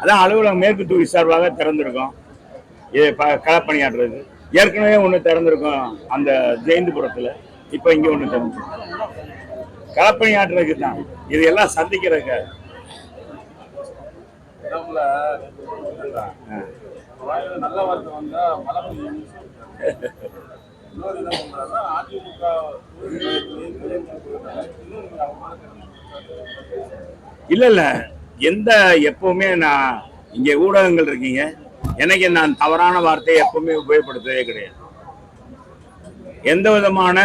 அதான் அலுவலகம் மேற்கு தொகுதி சார்பாக திறந்திருக்கோம். இது ப களப்பணியாற்றுறது. ஏற்கனவே ஒன்று திறந்திருக்கோம் அந்த ஜெயந்திபுரத்தில். இப்போ இங்கே ஒன்று திறந்துருக்கோம். களப்பணியாற்றுறதுக்கு தான். இது எல்லாம் சந்திக்கிறதுக்கு. இல்லை இல்லை. எந்த எப்பவுமே நான் இங்கே ஊடகங்கள் இருக்கீங்க எனக்கு நான் தவறான வார்த்தையை எப்பவுமே உபயோகப்படுத்தவே கிடையாது. எந்த விதமான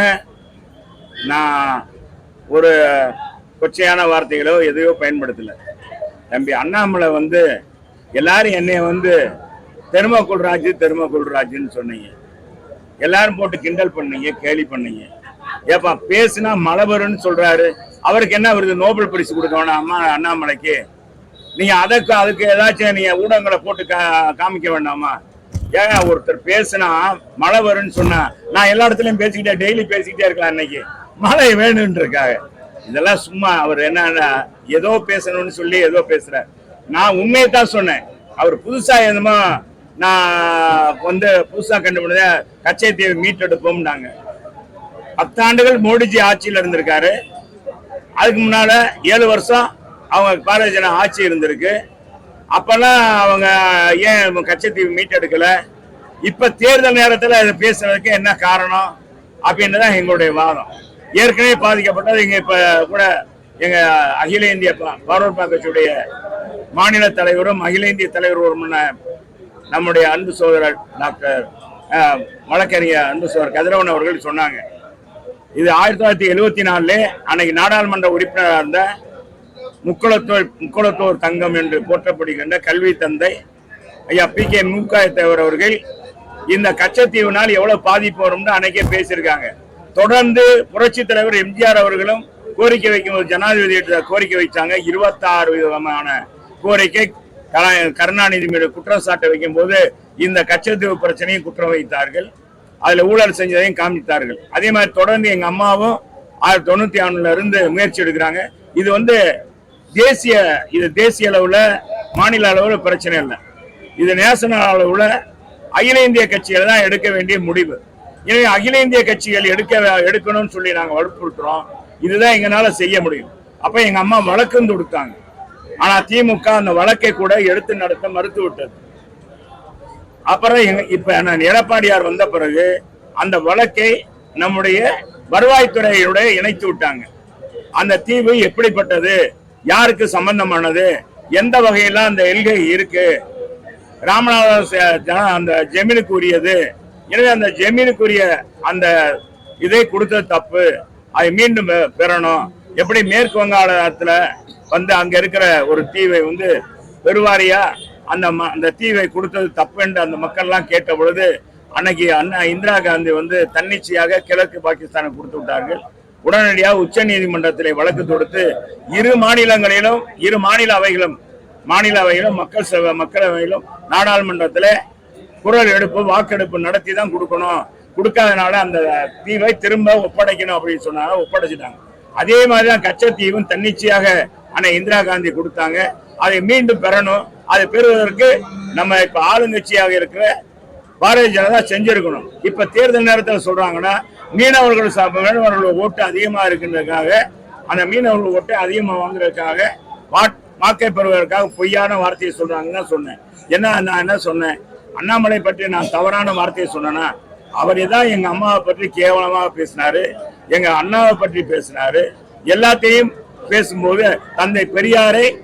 நான் ஒரு கொச்சையான வார்த்தைகளோ எதையோ பயன்படுத்தலை. தம்பி அண்ணாமலை வந்து எல்லாரும் என்னைய வந்து தெருமக்குள் ராஜு தெருமக்குள் ராஜுன்னு சொன்னீங்க. எல்லாரும் போட்டு கிண்டல் பண்ணீங்க கேலி பண்ணீங்க. ஏப்பா பேசுனா மழை வரும்னு சொல்றாரு. அவருக்கு என்ன வருது? நோபல் பரிசு கொடுக்கணும் அம்மா அண்ணாமலைக்கு? நீங்க அதற்கு அதுக்கு ஏதாச்சும் நீங்க ஊடகங்களை போட்டு கா- காமிக்க வேண்டாமா? ஏங்க ஒருத்தர் பேசுனா மழை வரும்னு சொன்னா நான் எல்லா இடத்துலயும் பேசிக்கிட்டே டெய்லி பேசிக்கிட்டே இருக்கலாம் இன்னைக்கு. மழை வேணும்னு இருக்காங்க இதெல்லாம் சும்மா அவர் என்னன்னா ஏதோ பேசணும்னு சொல்லி ஏதோ பேசுற நான் உண்மையை தான் சொன்னேன். அவர் புதுசா என்னமோ நான் வந்து புதுசா கண்டுபிடிச்ச தீவை மீட்டெடுப்போம்னாங்க. பத்தாண்டுகள் மோடிஜி ஆட்சியில் இருந்திருக்காரு. அதுக்கு முன்னால ஏழு வருஷம் அவங்க பாரதிய ஆட்சி இருந்திருக்கு. அப்பெல்லாம் அவங்க ஏன் கச்சத்தீவு மீட்டெடுக்கல? இப்ப தேர்தல் நேரத்தில் அதை பேசுறதுக்கு என்ன காரணம்? அப்படின்னு தான் எங்களுடைய வாதம். ஏற்கனவே பாதிக்கப்பட்டது இங்க இப்ப கூட எங்க அகில இந்திய பார்வர்ட் கட்சியுடைய மாநில தலைவரும் அகில இந்திய தலைவருமான நம்முடைய அன்பு சோதரர் டாக்டர் வழக்கறிஞர் அன்பு சோதர் கதிரவன் அவர்கள் சொன்னாங்க. இது ஆயிரத்தி தொள்ளாயிரத்தி எழுபத்தி நாலுல அன்னைக்கு நாடாளுமன்ற உறுப்பினராக இருந்த முக்குளத்தோர் முக்குளத்தோர் தங்கம் என்று போற்றப்படுகின்ற கல்வி தந்தை ஐயா பி கே மூக்காயத்தேவர் அவர்கள் இந்த கச்சத்தீவுனால் எவ்வளவு பாதிப்பு வரும்னு அன்னைக்கே பேசியிருக்காங்க. தொடர்ந்து புரட்சி தலைவர் எம்ஜிஆர் அவர்களும் கோரிக்கை வைக்கும்போது ஜனாதிபதி கோரிக்கை வைச்சாங்க. இருபத்தாறு விதமான கோரிக்கை கருணாநிதி மீது குற்றம் சாட்ட வைக்கும்போது இந்த கச்சத்தீவு பிரச்சனையும் குற்றம் வைத்தார்கள். அதில் ஊழல் செஞ்சதையும் காமித்தார்கள். அதே மாதிரி தொடர்ந்து எங்கள் அம்மாவும் ஆயிரத்தி தொண்ணூற்றி ஆறுல இருந்து முயற்சி எடுக்கிறாங்க. இது வந்து தேசிய இது தேசிய அளவில் மாநில அளவில் பிரச்சனை இல்லை. இது நேஷனல் அளவில் அகில இந்திய கட்சிகள் தான் எடுக்க வேண்டிய முடிவு. எனவே அகில இந்திய கட்சிகள் எடுக்க எடுக்கணும்னு சொல்லி நாங்கள் வற்புறுத்துறோம். இதுதான் எங்களால் செய்ய முடியும். அப்போ எங்கள் அம்மா வழக்கம் கொடுத்தாங்க. ஆனால் திமுக அந்த வழக்கை கூட எடுத்து நடத்த மறுத்து விட்டது. அப்புறம் எங்க இப்போ நான் எடப்பாடியார் வந்த பிறகு அந்த வழக்கை நம்முடைய வருவாய்த்துறையுடைய இணைத்து விட்டாங்க. அந்த தீவு எப்படிப்பட்டது? யாருக்கு சம்பந்தமானது? எந்த வகையில அந்த எல்கை இருக்கு? ராமநாத ஜன- அந்த ஜெமீனுக்கு உரியது எனவே அந்த ஜெமீனுக்குரிய அந்த இதை கொடுத்தது தப்பு. அதை மீண்டும் பெ- பெறணும். எப்படி மேற்கு வங்காளத்துல வந்து அங்க இருக்கிற ஒரு தீவை வந்து பெருவாரியா அந்த ம- அந்த தீவை கொடுத்தது தப்பு என்று அந்த மக்கள்லாம் கேட்ட பொழுது அன்னைக்கு அண்ணா இந்திரா காந்தி வந்து தன்னிச்சையாக கிழக்கு பாகிஸ்தானுக்கு கொடுத்து விட்டார்கள். உடனடியாக உச்ச நீதிமன்றத்தில் வழக்கு தொடுத்து இரு மாநிலங்களிலும் இரு மாநில அவைகளும் மாநில அவையிலும் மக்கள் சபை மக்களவையிலும் நாடாளுமன்றத்தில் குரல் எடுப்பு வாக்கெடுப்பு நடத்தி தான் கொடுக்கணும். கொடுக்காதனால அந்த தீவை திரும்ப ஒப்படைக்கணும் அப்படின்னு சொன்னாங்க ஒப்படைச்சிட்டாங்க. அதே மாதிரி தான் கச்சத்தீவும் தன்னிச்சையாக அன்னை இந்திரா காந்தி கொடுத்தாங்க. அதை மீண்டும் பெறணும். அதை பெறுவதற்கு நம்ம இப்ப ஆளுங்கட்சியாக இருக்கிற பாரதிய ஜனதா செஞ்சிருக்கணும். இப்ப தேர்தல் நேரத்தில் சொல்றாங்கன்னா மீனவர்கள் மீனவர்கள் ஓட்டு அதிகமாக இருக்கின்றதுக்காக அந்த மீனவர்கள் ஓட்டு அதிகமாக வாங்குறதுக்காக வாக்கை பெறுவதற்காக பொய்யான வார்த்தையை சொல்றாங்கன்னு தான் சொன்னேன். என்ன நான் என்ன சொன்னேன்? அண்ணாமலை பற்றி நான் தவறான வார்த்தையை சொன்னேன்னா அவர் தான் எங்க அம்மாவை பற்றி கேவலமாக பேசினாரு எங்க அண்ணாவை பற்றி பேசினாரு எல்லாத்தையும் பேசும்போது தந்தை பெரியாரை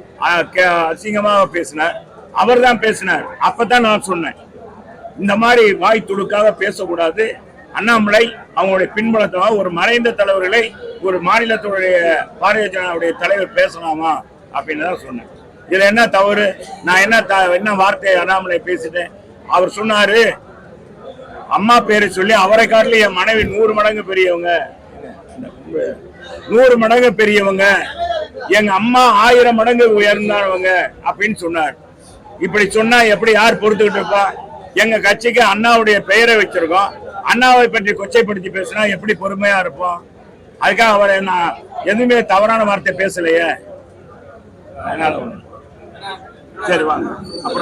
கே- அசிங்கமாக பேசினார். அவர் தான் பேசினார். அப்பதான் நான் சொன்னேன். இந்த மாதிரி வாய் துடுக்காக பேசக்கூடாது. அண்ணாமலை அவங்களுடைய பின்புலத்தமாக ஒரு மறைந்த தலைவர்களை ஒரு மாநிலத்துடைய பாரதிய ஜனதாவுடைய தலைவர் பேசலாமா அப்படின்னு தான் சொன்னேன். இதுல என்ன தவறு? நான் என்ன த- என்ன வார்த்தையை அண்ணாமலை பேசிட்டேன்? அவர் சொன்னாரு அம்மா பேரை சொல்லி அவரை காட்டிலும் என் மனைவி நூறு மடங்கு பெரியவங்க. நூறு மடங்கு பெரியவங்க. எங்க அம்மா ஆயிரம் மடங்கு உயர்ந்தவங்க அப்படின்னு சொன்னார். இப்படி சொன்னா எப்படி யார் பொறுத்துக்கிட்டு இருப்பா? எங்க கட்சிக்கு அண்ணாவுடைய பெயரை வச்சிருக்கோம். அண்ணாவை பற்றி கொச்சைப்படுத்தி பேசினா எப்படி பொறுமையா இருப்போம்? அதுக்காக அவரை நான் எதுவுமே தவறான வார்த்தை பேசலையே. அதனால சரி வாங்க. அப்புறம்